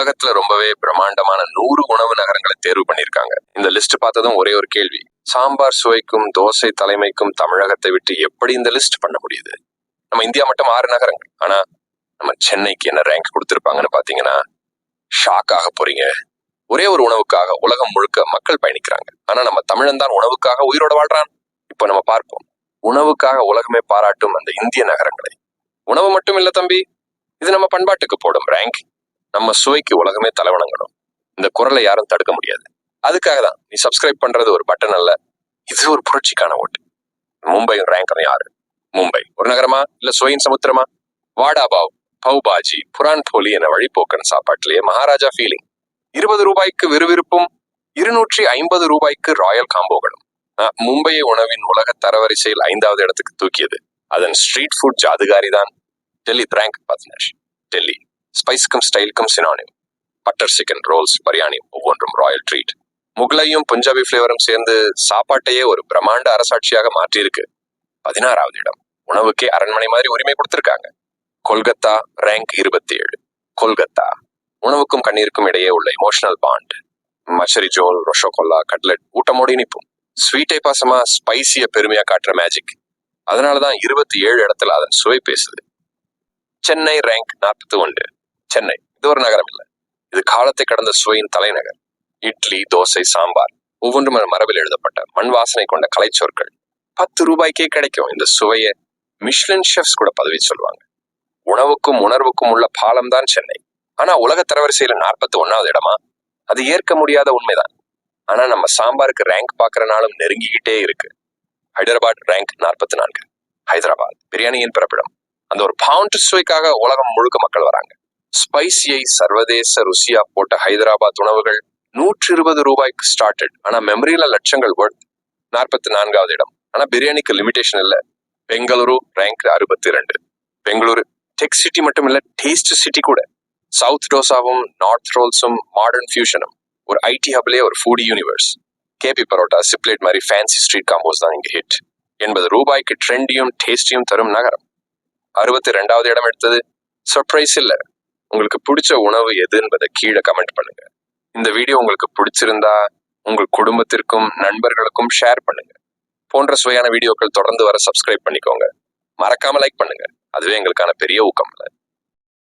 உலகத்துல ரொம்பவே பிரம்மாண்டமான நூறு உணவு நகரங்களை தேர்வு பண்ணியிருக்காங்க. இந்த லிஸ்ட் பார்த்ததும் ஒரே ஒரு கேள்வி. சாம்பார் சுவைக்கும் தோசை தலைமைக்கும் தமிழகத்தை விட்டு எப்படி இந்த லிஸ்ட் பண்ண முடியுது? நம்ம இந்தியா மட்டும் ஆறு நகரங்கள். ஆனா நம்ம சென்னைக்கு என்ன ரேங்க் கொடுத்துருப்பாங்கன்னு பாத்தீங்கன்னா ஷாக் ஆக போறீங்க. ஒரே ஒரு உணவுக்காக உலகம் முழுக்க மக்கள் பயணிக்கிறாங்க. ஆனா நம்ம தமிழன் தான் உணவுக்காக உயிரோட வாழ்றான். இப்போ நம்ம பார்ப்போம். உணவுக்காக உலகமே பாராட்டும் அந்த இந்திய நகரங்களை. உணவு மட்டும் இல்ல தம்பி. இது நம்ம பண்பாட்டுக்கு போடும் ரேங்க் நம்ம சுவைக்கு உலகமே தலைவணங்கணும். இந்த குரலை யாரும் தடுக்க முடியாது. அதுக்காக தான் நீ சப்ஸ்கிரைப் பண்றது ஒரு பட்டன் அல்ல இது ஒரு புரட்சிக்கான ஓட்டு. மும்பையும் ரேங்கரும் யாரு? மும்பை. ஒரு நகரமா? இல்ல சுவையின் சமுத்திரமா? வாடா பாவ் பவ் பாஜி புரான் போலி என வழிபோக்கன் சாப்பாட்டிலேயே மகாராஜா ஃபீலிங் இருபது ரூபாய்க்கு விறுவிறுப்பும் இருநூற்றி ஐம்பது ரூபாய்க்கு ராயல் காம்போகளும் மும்பையை உணவின் உலக தரவரிசையில் ஐந்தாவது இடத்துக்கு தூக்கியது. அதன் ஸ்ட்ரீட் ஃபுட் ஜாதுகாரி தான் டெல்லி ரேங்க் பத்னர் டெல்லி. ஸ்பைஸ்க்கும் ஸ்டைலுக்கும் synonym butter chicken rolls biryani ஒவ்வொன்றும் ராயல் ட்ரீட் முகலையும் பஞ்சாபி ஃப்ளேவரும் சேர்ந்து சாப்பாட்டையே ஒரு பிரம்மாண்ட அரசாட்சியாக மாற்றியிருக்கு. பதினாறாவது இடம். உணவுக்கே அரண்மனை மாதிரி உரிமை கொடுத்திருக்காங்க. கொல்கத்தா ரேங்க் இருபத்தி ஏழு கொல்கத்தா. உணவுக்கும் கண்ணீருக்கும் இடையே உள்ள emotional bond macher jhol rosogolla cutlet ஊட்டமோடு இனிப்பும். ஸ்வீட்டை பாசமா ஸ்பைசிய பெருமையா காட்டுற மேஜிக் அதனாலதான் இருபத்தி ஏழு இடத்துல அதன் சுவை பேசுது. சென்னை ரேங்க் நாற்பத்தி ஒன்று. சென்னை. இது ஒரு நகரம் இல்ல. இது காலத்தை கடந்த சுவையின் தலைநகர். இட்லி தோசை சாம்பார் ஒவ்வொன்றும் மரபில் எழுதப்பட்ட மண் வாசனை கொண்ட கலைச்சொற்கள். பத்து ரூபாய்க்கே கிடைக்கும். இந்த சுவையை மிஷ்லின் ஷெஃப்ஸ் கூட பதவி சொல்லுவாங்க. உணவுக்கும் உணர்வுக்கும் உள்ள பாலம் தான் சென்னை. ஆனா உலக தரவரிசையில நாற்பத்தி ஒன்னாவது இடமா? அது ஏற்க முடியாத உண்மைதான். ஆனா நம்ம சாம்பாருக்கு ரேங்க் பாக்குறனாலும் நாளும் நெருங்கிக்கிட்டே இருக்கு. ஹைதராபாத் ரேங்க் நாற்பத்தி நான்கு. ஹைதராபாத் பிரியாணியின் பிறப்பிடம். அந்த ஒரு பவுண்ட் சுவைக்காக உலகம் முழுக்க மக்கள் வராங்க. ஸ்பைசியை சர்வதேச ருசியா போட்ட ஹைதராபாத் உணவுகள் நூற்றி இருபது ரூபாய்க்கு ஸ்டார்டட் ஆனா மெமரியில லட்சங்கள் worth நாற்பத்தி நான்காவது இடம். ஆனா பிரியாணிக்கு லிமிடேஷன் இல்ல. பெங்களூரு ரேங்க் அறுபத்தி ரெண்டு. பெங்களூரு டெக் சிட்டி மட்டும் இல்ல டேஸ்ட் சிட்டி கூட. சவுத் டோசாவும் நார்த் ரோல்ஸும் மாடர்ன் ஃபியூஷனும் ஒரு ஐடி ஹப்லேயே ஒரு ஃபுட் யூனிவர்ஸ் கேபி பரோட்டா சிப்லேட் மாதிரி ஃபேன்சி ஸ்ட்ரீட் காம்போஸ் தான் இங்க ஹிட் எண்பது ரூபாய்க்கு ட்ரெண்டியும் டேஸ்டியும் தரும் நகரம். அறுபத்தி ரெண்டாவது இடம் எடுத்தது சர்ப்ரைஸ் இல்ல. உங்களுக்கு பிடிச்ச உணவு எது என்பதை கீழே கமெண்ட் பண்ணுங்க. இந்த வீடியோ உங்களுக்கு பிடிச்சிருந்தா உங்கள் குடும்பத்திற்கும் நண்பர்களுக்கும் ஷேர் பண்ணுங்க. போன்ற சுவையான வீடியோக்கள் தொடர்ந்து வர சப்ஸ்கிரைப் பண்ணிக்கோங்க. மறக்காம லைக் பண்ணுங்க. அதுவே எங்களுக்கான பெரிய ஊக்கம்.